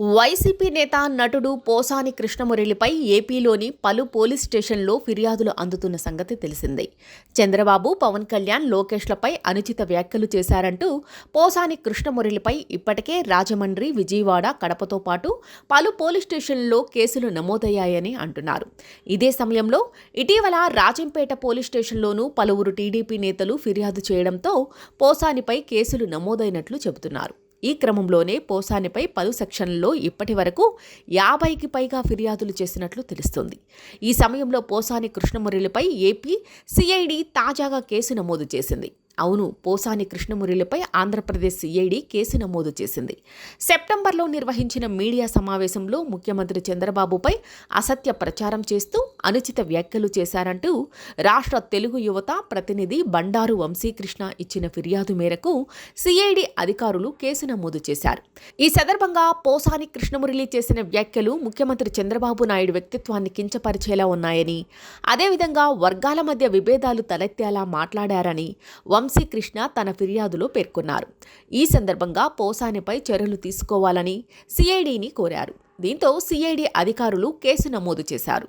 YCP నేత నటుడు పోసాని కృష్ణమురళిపై ఏపీలోని పలు పోలీస్ స్టేషన్లో ఫిర్యాదులు అందుతున్న సంగతి తెలిసిందే. చంద్రబాబు పవన్ కళ్యాణ్ లోకేష్లపై అనుచిత వ్యాఖ్యలు చేశారంటూ పోసాని కృష్ణమురళిపై ఇప్పటికే రాజమండ్రి విజయవాడ కడపతో పాటు పలు పోలీస్ స్టేషన్లో కేసులు నమోదయ్యాయని అంటున్నారు. ఇదే సమయంలో ఇటీవల రాజంపేట పోలీస్ స్టేషన్లోనూ పలువురు టీడీపీ నేతలు ఫిర్యాదు చేయడంతో పోసానిపై కేసులు నమోదైనట్లు చెబుతున్నారు. ఈ క్రమంలోనే పోసానిపై పలు సెక్షన్లలో ఇప్పటి వరకు యాభైకి పైగా ఫిర్యాదులు చేసినట్లు తెలుస్తోంది. ఈ సమయంలో పోసాని కృష్ణమురళిపై ఏపీ సిఐడి తాజాగా కేసు నమోదు చేసింది. అవును పోసాని కృష్ణమురళిపై ఆంధ్రప్రదేశ్ సిఐడి కేసు నమోదు చేసింది. సెప్టెంబర్లో నిర్వహించిన మీడియా సమావేశంలో ముఖ్యమంత్రి చంద్రబాబుపై అసత్య ప్రచారం చేస్తూ అనుచిత వ్యాఖ్యలు చేశారంటూ రాష్ట్ర తెలుగు యువత ప్రతినిధి బండారు వంశీకృష్ణ ఇచ్చిన ఫిర్యాదు మేరకు సిఐడి అధికారులు కేసు నమోదు చేశారు. ఈ సందర్భంగా పోసాని కృష్ణమురళి చేసిన వ్యాఖ్యలు ముఖ్యమంత్రి చంద్రబాబు నాయుడు వ్యక్తిత్వాన్ని కించపరిచేలా ఉన్నాయని అదేవిధంగా వర్గాల మధ్య విభేదాలు తలెత్తేలా మాట్లాడారని వంశీకృష్ణ తన ఫిర్యాదులో పేర్కొన్నారు. ఈ సందర్భంగా పోసానిపై చర్యలు తీసుకోవాలని సిఐడిని కోరారు. దీంతో సిఐడి అధికారులు కేసు నమోదు చేశారు.